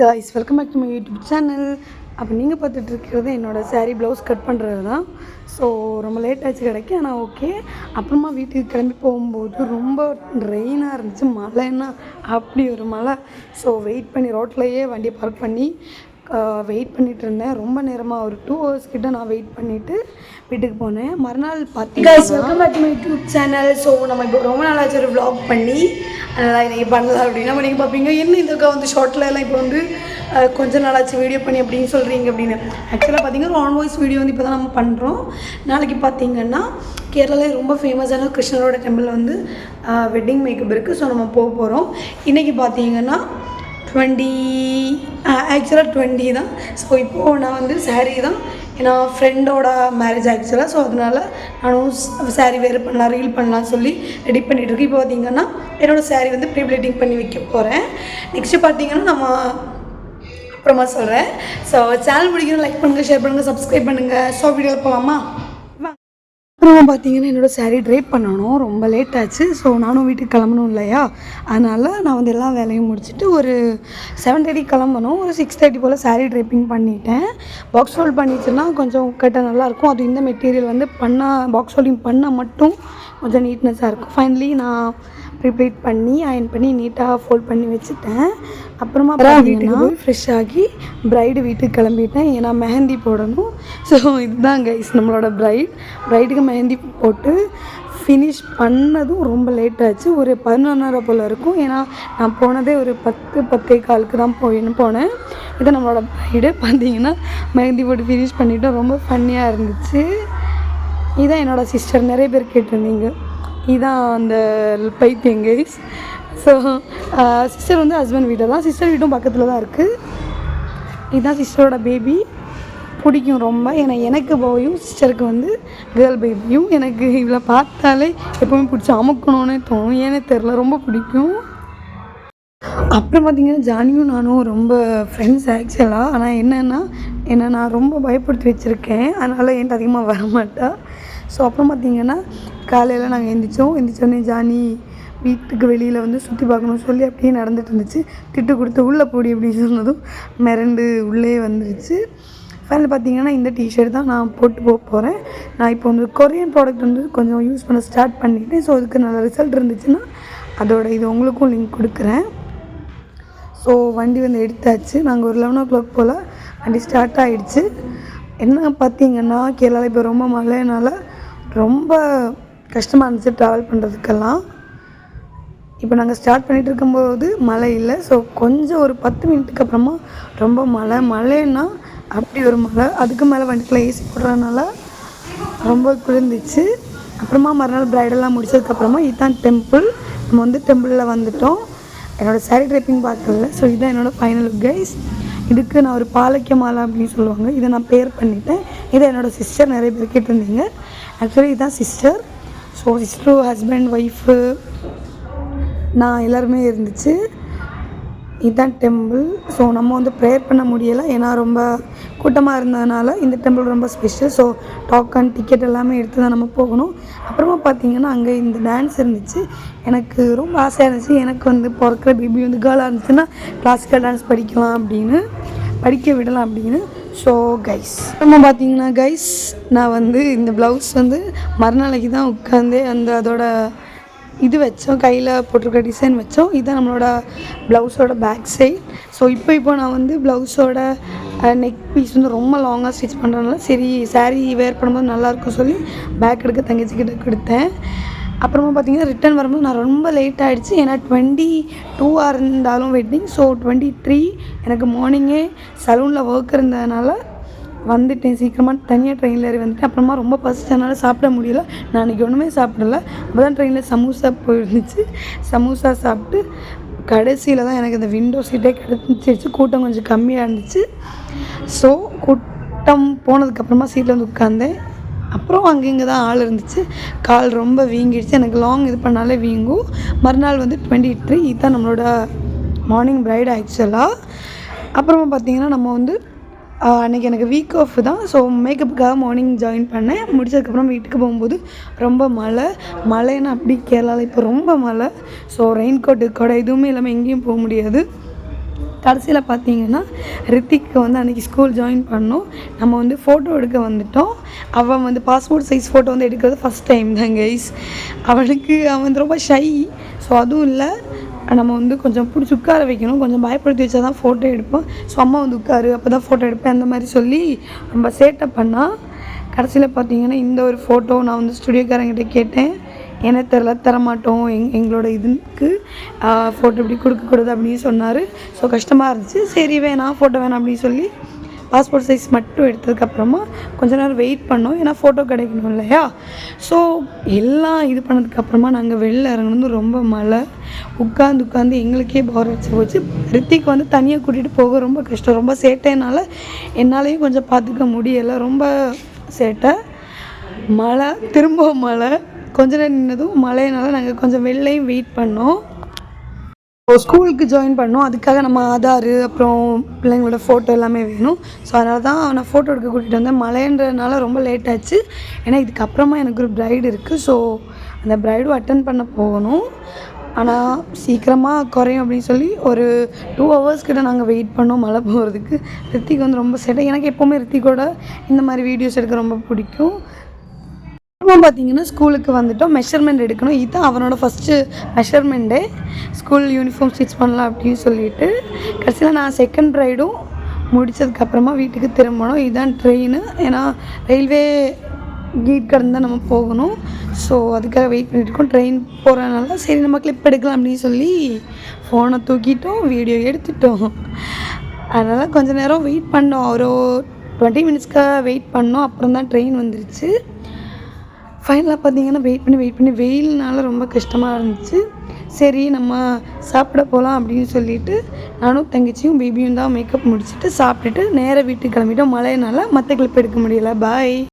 Guys welcome back to my YouTube channel அப்போ நீங்கள் பார்த்துட்டு இருக்கிறது என்னோட saree ப்ளவுஸ் கட் பண்ணுறது தான் ஸோ ரொம்ப லேட் ஆச்சு கிடைக்கு ஆனால் ஓகே அப்புறமா வீட்டுக்கு கிளம்பி போகும்போது ரொம்ப ரெயினாக இருந்துச்சு மழைன்னா அப்படி ஒரு மழை. ஸோ வெயிட் பண்ணி ரோட்லேயே வண்டியை பார்க் பண்ணி வெயிட் பண்ணிட்டு இருந்தேன். ரொம்ப நேரமாக ஒரு டூ ஹவர்ஸ் கிட்ட நான் வெயிட் பண்ணிவிட்டு வீட்டுக்கு போனேன். மறுநாள் பார்த்தீங்கன்னா welcome back to my YouTube channel so நம்ம இப்போ ரொம்ப நாள் ஆச்சு ஒரு vlog பண்ணி நல்லா இன்னைக்கு பண்ணலாம் அப்படின்னா. நீங்கள் பார்ப்பீங்க என்ன இந்த வந்து ஷார்ட்டில் எல்லாம் இப்போ வந்து கொஞ்ச நாளாச்சு வீடியோ பண்ணி அப்படின்னு சொல்கிறீங்க அப்படின்னு. ஆக்சுவலாக பார்த்தீங்கன்னா ஒரு ஆன் வாய்ஸ் வீடியோ வந்து இப்போ தான் நம்ம பண்ணுறோம் நாளைக்கு பார்த்தீங்கன்னா கேரளாவில் ரொம்ப ஃபேமஸான கிருஷ்ணரோட டெம்பிள் வந்து வெட்டிங் மேக்கப் இருக்குது ஸோ நம்ம போக போகிறோம் இன்றைக்கி பார்த்தீங்கன்னா டுவெண்ட்டி ஆக்சுவலாக டுவெண்ட்டி தான். ஸோ இப்போது நான் வந்து சாரீ தான் ஏன்னா ஃப்ரெண்டோட மேரேஜ் ஆக்சுவலாக ஸோ அதனால் நானும் சாரீ வேறு பண்ணலாம் ரீல் பண்ணலாம்னு சொல்லி ரெடி பண்ணிகிட்டு இருக்கேன். இப்போ பார்த்தீங்கன்னா என்னோடய சாரீ வந்து ப்ரீப்ளேட்டிங் பண்ணி வைக்க போகிறேன் நெக்ஸ்ட்டு பார்த்தீங்கன்னா நம்ம அப்புறமா சொல்கிறேன் ஸோ சேனல் பிடிக்கணும் லைக் பண்ணுங்கள் ஷேர் பண்ணுங்கள் சப்ஸ்கிரைப் பண்ணுங்கள் ஸோ வீடியோவில் போகலாமா அப்புறம் பார்த்தீங்கன்னா என்னோடய சாரீ ட்ரேப் பண்ணணும். ரொம்ப லேட் ஆச்சு. ஸோ நானும் வீட்டுக்கு கிளம்பணும் இல்லையா? அதனால் நான் வந்து எல்லா வேலையும் முடிச்சுட்டு ஒரு செவன் தேர்ட்டி கிளம்பணும். ஒரு சிக்ஸ் தேர்ட்டி போல் சாரீ ட்ரேப்பிங் பண்ணிட்டேன். பாக்ஸ் ஹோல்ட் பண்ணிச்சுன்னா கொஞ்சம் கட்ட நல்லாயிருக்கும் அது இந்த மெட்டீரியல் வந்து பண்ணால் பாக்ஸ் ஹோல்டிங் பண்ணால் மட்டும் கொஞ்சம் நீட்னஸாக இருக்கும். ஃபைனலி நான் ப்ரிப்ளேட் பண்ணி அயன் பண்ணி நீட்டாக ஃபோல்ட் பண்ணி வச்சுட்டேன். அப்புறமா வீட்டுக்கு போய் ஃப்ரெஷ் ஆகி பிரைடு வீட்டுக்கு கிளம்பிட்டேன். ஏன்னா மெஹந்தி போடணும். ஸோ இதுதான் கைஸ் நம்மளோட பிரைட் பிரைடுக்கு மெஹந்தி போட்டு ஃபினிஷ் பண்ணதும் ரொம்ப லேட் ஆச்சு. ஒரு பதினொன்றரை போல் இருக்கும். ஏன்னா நான் போனதே ஒரு பத்து பத்தே காலுக்கு தான் போயின்னு போனேன். இது நம்மளோட பிரைடு பார்த்தீங்கன்னா மெஹந்தி போட்டு ஃபினிஷ் பண்ணிவிட்டு ரொம்ப ஃபன்னியாக இருந்துச்சு. இதான் என்னோட சிஸ்டர் நிறைய பேர் கேட்டிருந்தீங்க. இதான் அந்த பைத்தியம் கைஸ் ஸோ சிஸ்டர் வந்து ஹஸ்பண்ட் வீட்டில் தான் சிஸ்டர் வீட்டும் பக்கத்தில் தான் இருக்குது இதுதான் சிஸ்டரோட பேபி பிடிக்கும் ரொம்ப. ஏன்னா எனக்கு பாயும் சிஸ்டருக்கு வந்து கேர்ள் பேபியும் எனக்கு இவளை பார்த்தாலே எப்போவுமே பிடிச்சி அமுக்கணும்னே தோணும். ஏன்னே தெரில ரொம்ப பிடிக்கும். அப்புறம் பார்த்தீங்கன்னா ஜானியும் நானும் ரொம்ப ஃப்ரெண்ட்ஸ் ஆக்சுவலாக ஆனால் என்னென்னா என்னை நான் ரொம்ப பயப்படுத்தி வச்சுருக்கேன். அதனால் என்கிட்ட அதிகமாக வரமாட்டா. ஸோ அப்புறம் பார்த்தீங்கன்னா காலையில் நாங்கள் எந்திரிச்சோம். எந்திரிச்சோடனே ஜானி வீட்டுக்கு வெளியில் வந்து சுற்றி பார்க்கணும் சொல்லி அப்படியே நடந்துட்டு இருந்துச்சு. திட்டு கொடுத்து உள்ளே போடி அப்படின்னு சொன்னதும் மிரண்டு உள்ளே வந்துருச்சு. ஃபைனல் பார்த்தீங்கன்னா இந்த டிஷர்ட் தான் நான் போட்டு போக போகிறேன் நான் இப்போ வந்து கொரியன் ப்ராடக்ட் வந்து கொஞ்சம் யூஸ் பண்ண ஸ்டார்ட் பண்ணிட்டேன். ஸோ அதுக்கு நல்ல ரிசல்ட் இருந்துச்சுன்னா அதோட இது உங்களுக்கும் லிங்க் கொடுக்குறேன். ஸோ வண்டி வந்து எடுத்தாச்சு. நாங்கள் ஒரு லெவன் ஓ கிளாக் போல் வண்டி ஸ்டார்ட் ஆகிடுச்சு என்ன பார்த்தீங்கன்னா கேரளாவில் இப்போ ரொம்ப மழைனால ரொம்ப கஷ்டமாக இருந்துச்சு ட்ராவல் பண்ணுறதுக்கெல்லாம் இப்போ நாங்கள் ஸ்டார்ட் பண்ணிகிட்டு இருக்கும்போது மழை இல்லை. ஸோ கொஞ்சம் ஒரு பத்து மினிட்டுக்கு அப்புறமா ரொம்ப மழை. மழைன்னா அப்படி ஒரு மழை. அதுக்கு மேலே வண்டிக்குள்ள ஏசி போடுறதுனால ரொம்ப குளிர்ந்துச்சு. அப்புறமா மறுநாள் ப்ரைடெல்லாம் முடிச்சதுக்கப்புறமா இதுதான் டெம்பிள் நம்ம வந்து டெம்பிளில் வந்துட்டோம். என்னோடய சாரி ட்ரைப்பிங் பார்க்கல. ஸோ இதுதான் என்னோடய ஃபைனல் லுக் கைஸ் இதுக்கு நான் ஒரு பாலைக்க மாலை அப்படின்னு சொல்லுவாங்க. இதை நான் பேர் பண்ணிட்டேன். இதை என்னோடய சிஸ்டர் நிறைய பேர் கேட்டிருந்தீங்க. ஆக்சுவலி இதுதான் sister so sister husband wife நான் எல்லாருமே இருந்துச்சு. இதுதான் டெம்பிள் ஸோ நம்ம வந்து ப்ரேயர் பண்ண முடியலை. ஏன்னா ரொம்ப கூட்டமாக இருந்ததுனால இந்த டெம்பிள் ரொம்ப ஸ்பெஷல் ஸோ டாக்கன் டிக்கெட் எல்லாமே எடுத்து தான் நம்ம போகணும். அப்புறமா பார்த்தீங்கன்னா அங்கே இந்த டான்ஸ் இருந்துச்சு. எனக்கு ரொம்ப ஆசையாக இருந்துச்சு. எனக்கு வந்து பிறக்கிற பேபி வந்து கேர்ளாக இருந்துச்சுன்னா கிளாசிக்கல் டான்ஸ் படிக்கலாம் அப்படின்னு. படிக்க விடலாம் அப்படின்னு. ஸோ கைஸ் நம்ம பார்த்தீங்கன்னா கைஸ் நான் வந்து இந்த ப்ளவுஸ் வந்து மறுநாளைக்கு தான் உட்காந்து அந்த அதோட இது வச்சோம் கையில் போட்டிருக்க டிசைன் வச்சோம். இதுதான் நம்மளோட ப்ளவுஸோட பேக் சைட் ஸோ இப்போ இப்போ நான் வந்து ப்ளவுஸோட நெக் பீஸ் வந்து ரொம்ப லாங்காக ஸ்டிச் பண்ணுறதுனால சரி சாரீ வேர் பண்ணும்போது நல்லாயிருக்கும் சொல்லி பேக் எடுக்க தங்கச்சிக்கிட்ட கொடுத்தேன். அப்புறமா பார்த்தீங்கன்னா ரிட்டர்ன் வரும்போது நான் ரொம்ப லேட் ஆகிடுச்சு ஏன்னா டுவெண்ட்டி டூவாக இருந்தாலும் வெட்டிங் ஸோ டுவெண்ட்டி த்ரீ எனக்கு மார்னிங்கே சலூனில் ஒர்க் இருந்ததுனால வந்துட்டேன். சீக்கிரமாக தனியாக ட்ரெயினில் ஏறி வந்துட்டேன். அப்புறமா ரொம்ப பசிச்சதுனால சாப்பிட முடியல. நான் அன்றைக்கி ஒன்றுமே சாப்பிடல. அப்போ தான் ட்ரெயினில் சமோசா போயிருந்துச்சு. சமோசா சாப்பிட்டு கடைசியில் தான் எனக்கு இந்த விண்டோ சீட்டே கிடச்சிருச்சு. கூட்டம் கொஞ்சம் கம்மியாக இருந்துச்சு. ஸோ கூட்டம் போனதுக்கப்புறமா சீட்டில் வந்து உட்காந்தேன் அப்புறம் அங்கே இங்கே தான் ஆள் இருந்துச்சு. கால் ரொம்ப வீங்கிடுச்சு. எனக்கு லாங் இது பண்ணாலே வீங்கும். மறுநாள் வந்து டுவெண்ட்டி த்ரீ இதுதான் நம்மளோட மார்னிங் ப்ரைட் ஆக்சுவலாக அப்புறமா பார்த்தீங்கன்னா நம்ம வந்து அன்றைக்கி எனக்கு வீக் ஆஃப் தான். ஸோ மேக்கப்புக்காக மார்னிங் ஜாயின் பண்ணேன். முடிச்சதுக்கப்புறம் வீட்டுக்கு போகும்போது ரொம்ப மழை. மழைன்னா அப்படி கேரளாவில் இப்போ ரொம்ப மழை. ஸோ ரெயின் கோட்டு கொடை எதுவுமே இல்லாமல் எங்கேயும் போக முடியாது. கடைசியில் பார்த்தீங்கன்னா ரித்திக்கு வந்து அன்றைக்கி ஸ்கூல் ஜாயின் பண்ணோம். நம்ம வந்து ஃபோட்டோ எடுக்க வந்துட்டோம். அவன் வந்து பாஸ்போர்ட் சைஸ் ஃபோட்டோ வந்து எடுக்கிறது ஃபஸ்ட் டைம் தான் கைஸ் அவனுக்கு அவன் வந்து ரொம்ப ஷை ஸோ அதுவும் இல்லை. நம்ம வந்து கொஞ்சம் பிடிச்சி உட்கார வைக்கணும். கொஞ்சம் பயப்படுத்தி வச்சா தான் ஃபோட்டோ எடுப்போம். ஸோ அம்மா வந்து உட்காரு அப்போ தான் ஃபோட்டோ எடுப்பேன் அந்த மாதிரி சொல்லி ரொம்ப சேட்டை பண்ணால் கடைசியில் பார்த்தீங்கன்னா இந்த ஒரு ஃபோட்டோ நான் வந்து ஸ்டுடியோக்காரங்கிட்ட கேட்டேன். என்ன தெரில தரமாட்டோம். எங் எங்களோட இதுக்கு ஃபோட்டோ இப்படி கொடுக்கக்கூடாது அப்படின்னு சொன்னார். ஸோ கஷ்டமாக இருந்துச்சு. சரி வேணாம் ஃபோட்டோ வேணாம் அப்படின்னு சொல்லி பாஸ்போர்ட் சைஸ் மட்டும் எடுத்ததுக்கப்புறமா கொஞ்ச நேரம் வெயிட் பண்ணோம். ஏன்னா ஃபோட்டோ கிடைக்கணும் இல்லையா? ஸோ எல்லாம் இது பண்ணதுக்கப்புறமா நாங்கள் வெளில இறங்கணும் ரொம்ப மழை. உட்காந்து உட்காந்து எங்களுக்கே போர் அடிச்சு போச்சு. ரித்திக் வந்து தனியாக கூட்டிகிட்டு போக ரொம்ப கஷ்டம். ரொம்ப சேட்டைனால என்னாலையும் கொஞ்சம் பார்த்துக்க முடியலை. ரொம்ப சேட்டை. மழை திரும்ப மழை. கொஞ்ச நேரம் நின்னதும் மழையினால நாங்கள் கொஞ்சம் வெளிலையும் வெயிட் பண்ணோம். இப்போ ஸ்கூலுக்கு ஜாயின் பண்ணோம். அதுக்காக நம்ம ஆதார் அப்புறம் பிள்ளைங்களோட ஃபோட்டோ எல்லாமே வேணும். ஸோ அதனால தான் அவனை ஃபோட்டோ எடுக்க கூட்டிகிட்டு வந்தேன். மழைன்றதுனால ரொம்ப லேட் ஆச்சு. ஏன்னா இதுக்கப்புறமா எனக்கு ஒரு ப்ரைடு இருக்குது ஸோ அந்த ப்ரைடும் அட்டன் பண்ண போகணும். ஆனால் சீக்கிரமாக குறையும் அப்படின்னு சொல்லி ஒரு டூ ஹவர்ஸ் கிட்ட நாங்கள் வெயிட் பண்ணோம் மழை போகிறதுக்கு ரித்திக் வந்து ரொம்ப செட்டை. எனக்கு எப்போவுமே ரித்திக்கோட இந்த மாதிரி வீடியோஸ் எடுக்க ரொம்ப பிடிக்கும். அப்புறமா பார்த்தீங்கன்னா ஸ்கூலுக்கு வந்துட்டோம். மெஷர்மெண்ட் எடுக்கணும். இதுதான் அவனோட ஃபஸ்ட்டு மெஷர்மெண்ட்டே ஸ்கூல் யூனிஃபார்ம் ஸ்டிச் பண்ணலாம் அப்படின்னு சொல்லிட்டு. கடைசியில் நான் செகண்ட் ரைடும் முடித்ததுக்கப்புறமா வீட்டுக்கு திரும்பணும் இதுதான் ட்ரெயின் ஏன்னா ரயில்வே கேட் கடந்து தான் நம்ம போகணும். ஸோ அதுக்காக வெயிட் பண்ணிட்டுருக்கோம் ட்ரெயின் போகிறனால சரி நம்ம கிளிப் எடுக்கலாம் அப்படின்னு சொல்லி ஃபோனை தூக்கிட்டோம். வீடியோ எடுத்துட்டோம். அதனால் கொஞ்சம் நேரம் வெயிட் பண்ணோம். ஒரு டுவெண்ட்டி மினிட்ஸ்க்காக வெயிட் பண்ணோம். அப்புறம் தான் ட்ரெயின் வந்துருச்சு. ஃபைனலாக பார்த்தீங்கன்னா வெயிட் பண்ணி வெயிட் பண்ணி வெயில்னால ரொம்ப கஷ்டமாக இருந்துச்சு. சரி நம்ம சாப்பிட போகலாம் அப்படின்னு சொல்லிட்டு நானும் தங்கச்சியும் பேபியும் தான் மேக்கப் முடிச்சுட்டு சாப்பிட்டுட்டு நேராக வீட்டுக்கு கிளம்பிட்டோம். மழையினால மற்ற கிளிப் எடுக்க முடியலை. பாய்